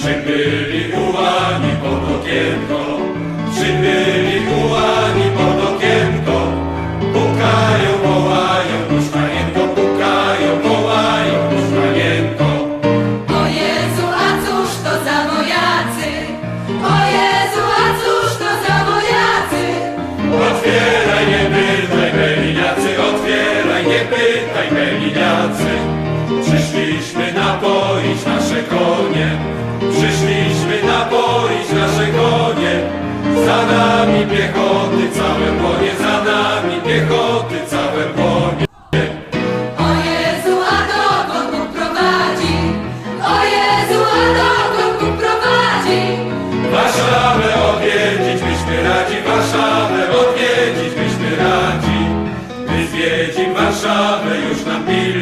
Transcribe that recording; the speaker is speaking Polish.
Przybyli ułani pod okienko, przybyli ułani pod okienko. Pukają, wołają, nóż panienko, pukają, wołają, nóż panienko. O Jezu, a cóż to za wojacy? O Jezu, a cóż to za wojacy? Otwieraj, nie pytaj, meliniacy, otwieraj, nie pytaj, meliniacy. piechoty, całe bonie za nami, piechoty, całe bonie. O Jezu, a dokąd Bóg prowadzi? O Jezu, a dokąd Bóg prowadzi? Warszawę odwiedzić byśmy radzi, Warszawę odwiedzić byśmy radzi. My zwiedzim Warszawę, już nam pilnie.